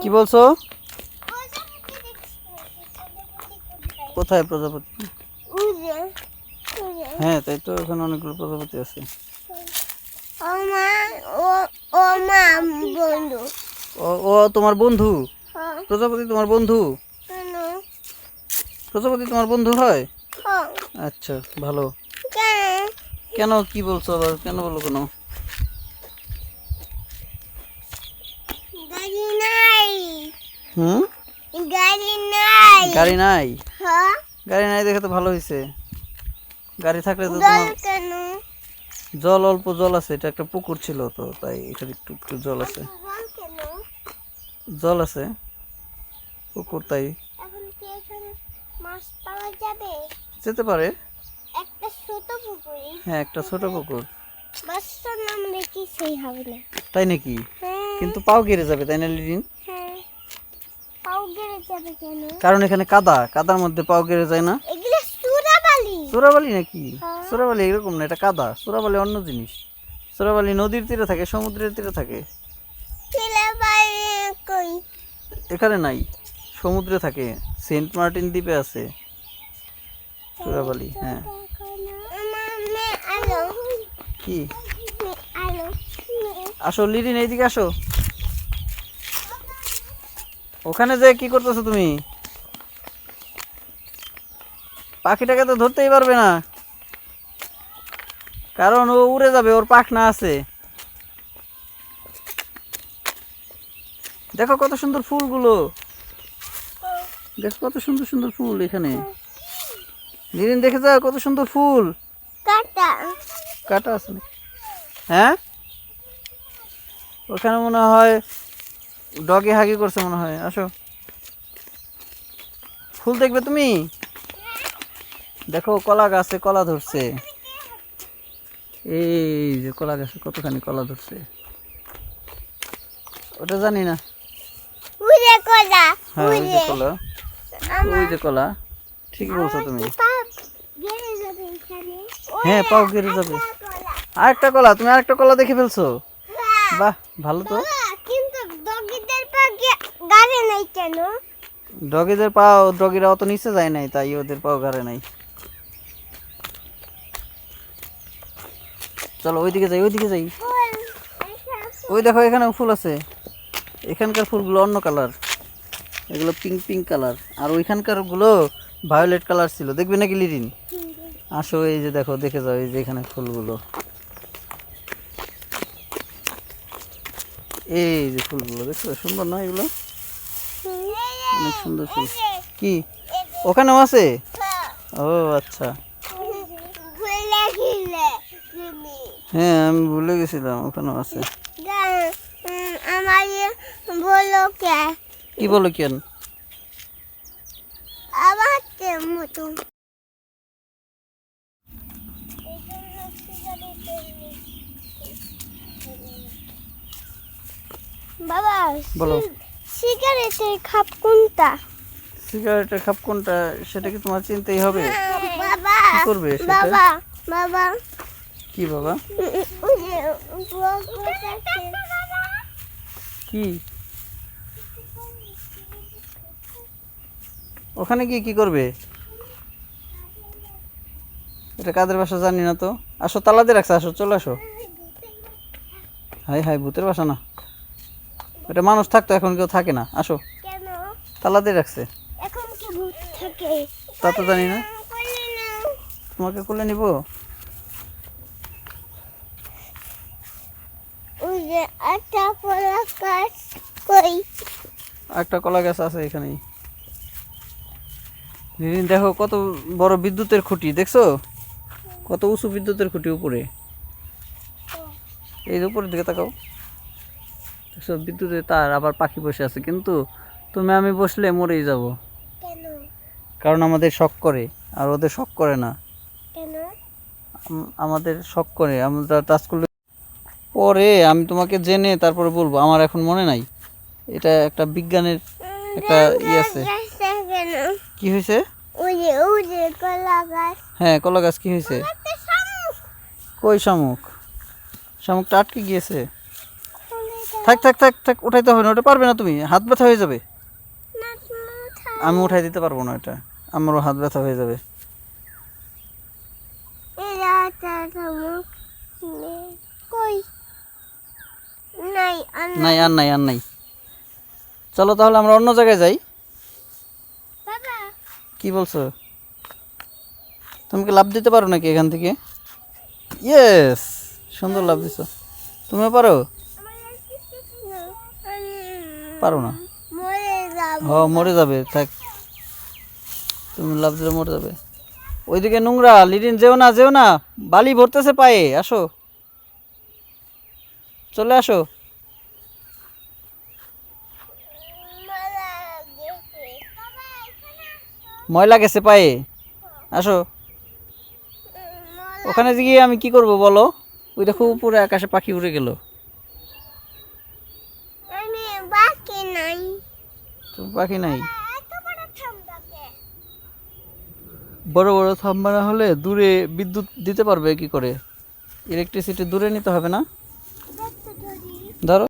কি বলছো? কোথায় প্রজাপতি? হ্যাঁ তাই তো এখানে অনেকগুলো প্রজাপতি আছে। ও তোমার বন্ধু? হ্যাঁ। প্রজাপতি তোমার বন্ধু? প্রজাপতি তোমার বন্ধু হয়? হ্যাঁ। আচ্ছা ভালো। কেন? কি বলছো আবার? কেন বলো কেন? হুম? গাড়ি নাই। গাড়ি নাই? হ্যাঁ। গাড়ি নাই দেখে তো ভালো হয়েছে গাড়ি থাকলে তো জল অল্প জল আছে এটা একটা পুকুর ছিল তো তাই এখানে একটু একটু জল আছে। জল আছে পুকুর তাই। যেতে পারে। একটা ছোট পুকুরে হ্যাঁ একটা ছোট পুকুর। মাছটার নাম দেখি সেই হবে না। তাই নাকি? হ্যাঁ। কিন্তু পাও গেড়ে যাবে তাই না লিডিন হ্যাঁ পাও গেড়ে যাবে কেন কারণ এখানে কাদা কাদার মধ্যে পাও গেড়ে যায় না। সুরাবালি। নাকি? হ্যাঁ। চোরাবালি এরকম না এটা কাদা। চোরাবালি অন্য জিনিস। চোরাবালি নদীর তীরে থাকে সমুদ্রের তীরে থাকে। এখানে নাই সমুদ্রে থাকে। সেন্ট মার্টিন দ্বীপে আছে। চোরাবালি হ্যাঁ। কি? আসো লিডিন এইদিকে আসো। ওখানে যে কি করতেছো তুমি? পাখিটাকে তো ধরতেই পারবে না। কারণ ও উড়ে যাবে ওর পাখনা আছে। দেখো কত সুন্দর ফুলগুলো। দেখো কত সুন্দর সুন্দর ফুল এখানে। লিডিন দেখে যাও কত সুন্দর ফুল। কাটা। কাটা আছে হ্যাঁ? ওখানে মনে হয় ডগে হাগি করছে মনে হয়। আসো। ফুল দেখবে তুমি? দেখো কলা গাছে কলা ধরছে। এই যে কলা গাছে কতখানি কলা ধরছে। ওটা জানি না। হ্যাঁ ওই যে কলা। ওই যে কলা। ঠিকই বলছো তুমি। হ্যাঁ পাও গেড়ে যাবে। কলা। আরেকটা কলা তুমি আরেকটা কলা দেখে ফেলছো। হ্যাঁ। বাহ ভালো তো বাবা, কিন্তু ডগিদের পা গে- গাড়ি নাই কেন? ডগিদের পাও, ডগিরা অত নিচে যায় নাই, তাই ওদের পাও গাড়ে নাই। চলো ওইদিকে যাই ওইদিকে যাই। ওই দেখো এখানে ফুল আছে। এখানকার ফুলগুলো অন্য কালার। এগুলো পিঙ্ক পিঙ্ক কালার। আর ওইখানকারগুলো ভায়োলেট কালার ছিল। দেখবে নাকি লিরিন? আসো, এই যে দেখো, দেখে যাও, এই যে এখানে ফুলগুলো। এই যে ফুলগুলো, দেখছ? সুন্দর না এগুলো? অনেক সুন্দর ফুল। কি? ওখানেও আছে? ও আচ্ছা। হ্যাঁ আমি ভুলে গেছিলাম ওখানেও আছে। বলো কে। কি বলো কেন? বাবা বলো। সিগারেটের খাপ কোনটা? সিগারেটের খাপ কোনটা সেটা কি তোমার চিনতেই হবে? বাবা কি করবে বাবা বাবা। কি বাবা। কি? ওখানে গিয়ে কি করবে? এটা কাদের বাসা জানি না তো। আসো তালা দিয়ে রাখছে আসো চলে আসো। হাই হাই ভূতের বাসা না। এটা মানুষ থাকতো এখন কেউ থাকে না। আসো। তালা দিয়ে রাখছে। তা তো জানি না। তোমাকে কোলে নিব? একটা কলা গাছ কই? একটা কলা গাছ আছে এখানেই। দেখো কত বড় বিদ্যুতের খুঁটি দেখছ? কত উঁচু বিদ্যুতের খুঁটি উপরে। এই উপরের দিকে তাকাও। দেখছ বিদ্যুতের তার আবার পাখি বসে আছে কিন্তু তুমি আমি বসলে মরেই যাব। কেন? কারণ আমাদের শখ করে আর ওদের শখ করে না। কেন? আমাদের শখ করে আমরা টাচ করলে পরে আমি তোমাকে জেনে তারপরে বলব আমার এখন মনে নাই। এটা একটা বিজ্ঞানের একটা ই আছে। কি হয়েছে? হ্যাঁ কলা গাছ কি হয়েছে? কই শামুক? শামুকটা আটকে গিয়েছে। থাক থাক থাক থাক, উঠাইতে হবে না, ওটা পারবে না তুমি, হাত ব্যথা হয়ে যাবে। আমি উঠাই দিতে পারব না এটা আমারও হাত ব্যথা হয়ে যাবে। নাই, আর নাই আর নাই। চলো তাহলে আমরা অন্য জায়গায় যাই। কি বলছো? তুমি কি লাভ দিতে পারো নাকি এখান থেকে? ইয়েস সুন্দর লাভ দিছো। তুমিও পারো আমার আর কিছু না আমি পারো না? মরে যাব। হ মরে যাবে থাক। তুমি লাভ দিলে মরে যাবে। ওইদিকে নোংরা লিডিন যেও না যেও না বালি ভরতেছে পায়ে আসো। চলে আসো। ময়লা গেছে পায়ে। আসো। ওখানে গিয়ে আমি কি করব বলো? ওই দেখো উপরে আকাশে পাখি উড়ে গেল আমি বাকি নাই তো পাখি নাই? বড় বড় থাম্বা না হলে দূরে বিদ্যুৎ দিতে পারবে কি করে? ইলেকট্রিসিটি দূরে নিতে হবে না? ধরো।